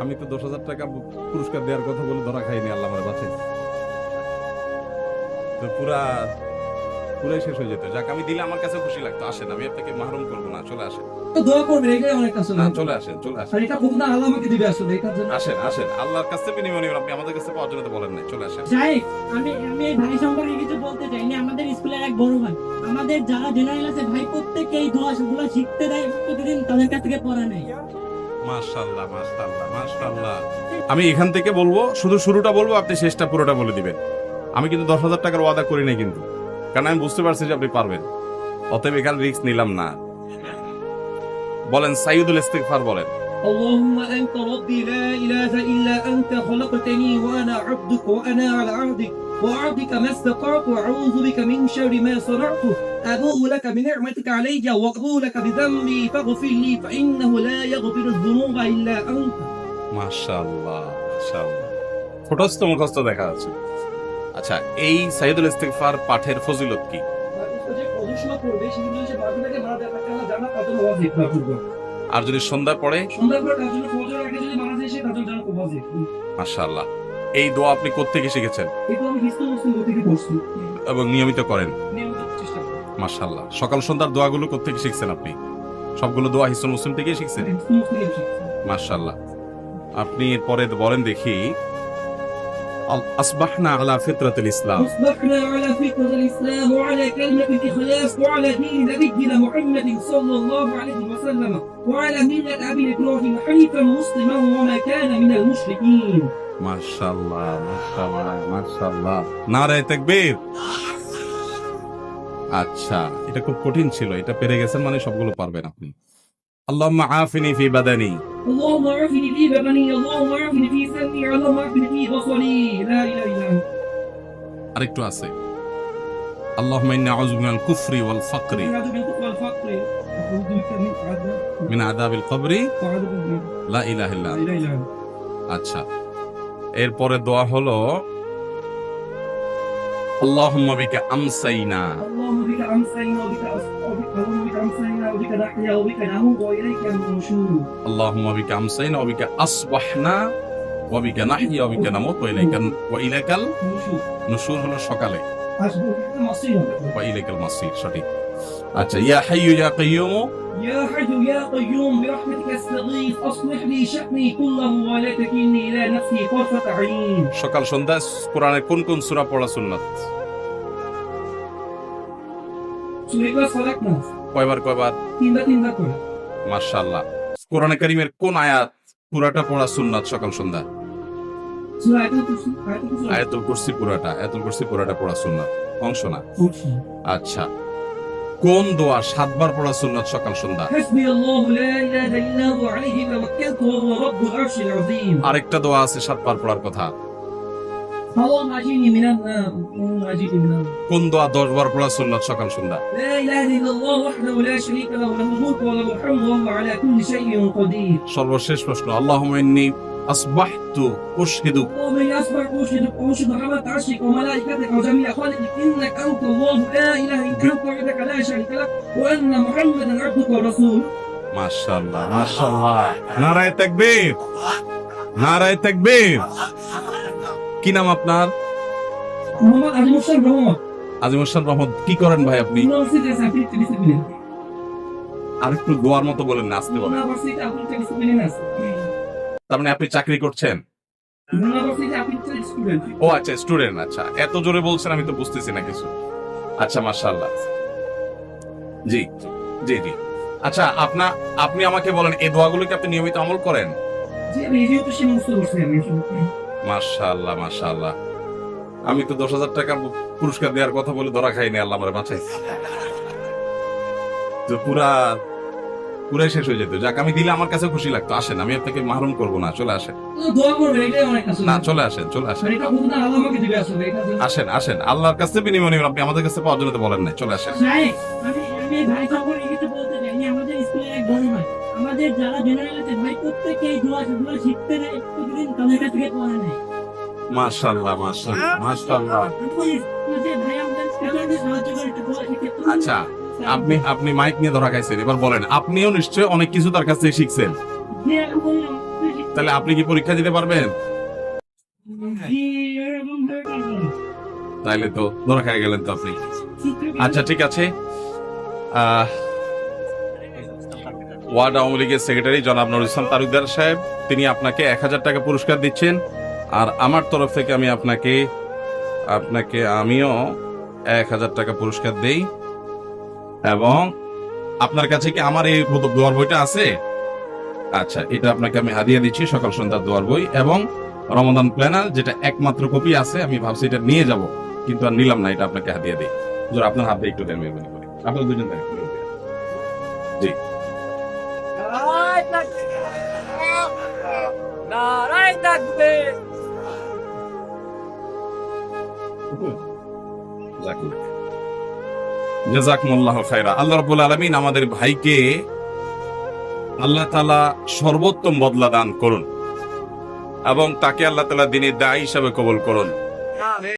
আমি তো দশ হাজার টাকা পুরস্কার দেওয়ার কথা বলে ধরা খাইনি, আল্লাহ বাঁচাই তো পুরা পুরাই শেষ হয়ে যেত। যাক আমি দিলে আমার কাছে খুশি লাগতো। আসেন আমি আপনাকে মাহরুম করব না চলে আসেন। তো দোয়া করবেন এটাই অনেক আসলে না চলে আসেন চলে আসেন। এটা ভোগনা আল্লাহ আমাকে দিবে আসলে এটার জন্য। আসেন আসেন। আল্লাহর কাছ বিনিময় নেবেন আপনি আমাদের কাছে পাওয়ার জন্য তো বলেন নাই। চলে আসেন। যাই আমি আমি এই ভাই সম্পর্কে কিছু বলতে চাইনি। আমাদের স্কুলের এক বড় ভাই। আমাদের যারা জেনারেল আছে ভাই প্রত্যেককে এই দোয়া গুলো শিখতে দেয় প্রতিদিন তাদের কাছ থেকে পড়া নেই মাশাআল্লাহ মাশাআল্লাহ মাশাআল্লাহ। আমি এখান থেকে বলব শুধু শুরুটা বলব আপনি শেষটা পুরোটা বলে দিবেন। আমি কিন্তু দশ হাজার টাকার ওয়াদা করি নাই কিন্তু। কারণ আমি বুঝতে পারছি যে আপনি পারবেন অতএব এখানে রিস্ক নিলাম না বলেন সাইদুল ইস্তিগফার বলেন اللهم أنت ربي لا إله إلا أنت خلقتني وأنا عبدك وأنا على عهدك وعهدك ما استطعت وأعوذ بك من شر ما صنعت أبوء لك بنعمتك علي وأبوء لك بذنبي فاغفر لي فإنه لا يغفر الذنوب إلا أنت মাশাআল্লাহ মাশাআল্লাহ ফটোস্থ মুখস্থ দেখা যাচ্ছে আচ্ছা এই সাইদুল ইস্তিগফার পাঠের ফজিলত কি। আর যদি সন্ধ্যা পড়ে। মাশাআল্লাহ। এই দোয়া আপনি কোত্থেকে শিখেছেন? এবং নিয়মিত করেন? মাশাআল্লাহ। সকাল সন্ধ্যার দোয়াগুলো কোত্থেকে শিখছেন আপনি? সবগুলো দোয়া হিসন মুসলিম থেকেই শিখছেন? মাশাআল্লাহ। আপনি পরে বলেন দেখি أصبحنا على فطرة الإسلام أصبحنا على فطرة الإسلام وعلى كلمة الإخلاص وعلى دين نبينا محمد صلى الله عليه وسلم وعلى ملة أبي إبراهيم حنيفا مسلما وما كان من المشركين ما شاء الله ما شاء الله ما شاء الله নারায়ে تكبير আচ্ছা এটা খুব কঠিন ছিল এটা পেরে গেছেন মানে সবগুলো পারবেন আপনি আল্লাহ আফিনি ফি বাদানি আল্লাহ আফিনি ফি বাদানি আল্লাহ আফিনি ফি আরেকটু আছে আল্লাহুম্মা ইন্নী আউযু মিনাল কুফরি ওয়াল ফাকরি أعوذ بك من الفقر أعوذ بك من عذاب মিন আযাবিল কবরি وأعوذ بك من লা ইলাহা ইল্লা لا আনতা। إله إلا أنت আচ্ছা এরপরে দোয়া হলো আল্লাহুম্মা বিকা আমসাইনা اللهم بك أمسينا وبك أصبحنا اللهم بك أمسينا وبك نحيا وبك نموت وإليك النشور আল্লাহুম্মা বিকা আমসাইনা ওয়া বিকা আসবাহনা ওয়া বিকা নাহইয়া ওয়া বিকা নামুত ওয়া ইলাইকা ওয়া ইলাইকাল نشور নুশুর হলো সকালে أشبه بك مصير ওয়া ইলাইকাল মাসির সঠিক আচ্ছা ইয়া হাইয়ু ইয়া কাইয়ুম يا حي يا قيوم برحمتك استغيث أصلح لي شأني كله ولا تكلني إلى نفسي طرفة عين সকাল সন্ধ্যা কোরআনের কোন কোন সূরা পড়া সুন্নাত سورة صدقنا কয়বার কয়বার তিনটা তিনটা করে মাশাআল্লাহ কোরআনে কারীমের কোন আয়াত পুরাটা পড়া সুন্নাত সকাল সন্ধ্যা সূরা আয়াতুল কুরসি পুরাটা আয়াতুল কুরসি পুরাটা পড়া সুন্নাত। অংশ না। আচ্ছা। কোন দোয়া সাতবার পড়া সুন্নাত সকাল সন্ধ্যা? আরেকটা দোয়া আছে সাতবার পড়ার কথা। কোন দোয়া দশ বার পড়া সুন্নাত সকাল সন্ধ্যা? সর্বশেষ প্রশ্ন আল্লাহ আসবাহতু উশহিদু اللهم إني أصبحت أشهدك وأشهد حملة عرشك وملائكتك وجميع خلقك إنك أنت الله لا إله إلا أنت وحدك لا شريك لك وأن محمدا عبدك ورسولك মাশাআল্লাহ মাশাআল্লাহ নারায়ে তাকবীর নারায়ে তাকবীর কি নাম আপনার মোহাম্মদ আজিম হোসেন রহমত আজিম হোসেন রহমত কি করেন ভাই আপনি ইউনিভার্সিটি সার্টিফিকেট ডিসিপ্লিন আরেকটু দোয়ার মতো বলেন না আসতে বলেন তার মানে আপনি চাকরি করছেন? ও আচ্ছা স্টুডেন্ট আচ্ছা। এত জোরে বলছেন, আমি তো বুঝতেছি না কিছু। আচ্ছা মাশাআল্লাহ। জি জি জি। আচ্ছা আপনা, আপনি আমাকে বলেন, এই দোয়াগুলো কি আপনি নিয়মিত আমল করেন? আমি মাশাআল্লাহ। আমি তো দশ হাজার টাকা পুরস্কার দেওয়ার কথা বলে ধরা খাইনি, আল্লাহ আমার বাঁচাই পুরা পুরাই শেষ হয়ে যেত যাক আমি দিলে আমার কাছে খুশি লাগতো আসেন আমি আপনাকে মাহরুম করব না চলে আসেন না চলে আসেন চলে আসেন আসেন আসেন আল্লাহর কাছে বিনিময় নেবেন আপনি আমাদের কাছে পাওয়ার জন্য তো বলেন নাই চলে আসেন আমাদের যারা জেনারেল আছে ভাই দোয়া শিখতে তাদের কাছ থেকে পড়া মাশাআল্লাহ মাশাআল্লাহ মাশাআল্লাহ আচ্ছা আপনি আপনি মাইক নিয়ে ধরা খাইছেন, এবার বলেন, আপনিও নিশ্চয়ই অনেক কিছু তার কাছ থেকে শিখছেন। তাহলে আপনি কি পরীক্ষা দিতে পারবেন? তাইলে তো ধরা খাই গেলেন তো আপনি। আচ্ছা ঠিক আছে। ওয়ার্ড আওয়ামী লীগের সেক্রেটারি জনাব নুরুল ইসলাম তালুকদার সাহেব, তিনি আপনাকে এক হাজার টাকা পুরস্কার দিচ্ছেন। আর আমার তরফ থেকে আমি আপনাকে আপনাকে আমিও এক হাজার টাকা পুরস্কার দেই। এবং আপনার কাছে কি আমার এই দোয়ার বইটা আছে? আচ্ছা এটা আপনাকে আমি হাদিয়া দিচ্ছি সকাল সন্ধ্যার দোয়ার বই এবং রমাদান প্ল্যানার যেটা একমাত্র কপি আছে আমি ভাবছি এটা নিয়ে যাব কিন্তু আর নিলাম না এটা আপনাকে হাতিয়ে দিই। হুজুর আপনার হাতে একটু দেন মেহরবানি করে। আপনার দুজন দেন একটু দেন। জি। জাজাকুমুল্লাহ খায়রা। আল্লাহ রবুল আলমিন আমাদের ভাইকে আল্লাহ তালা সর্বোত্তম বদলা দান করুন এবং তাকে আল্লাহ তালা দিনের দায় হিসাবে কবল করুন।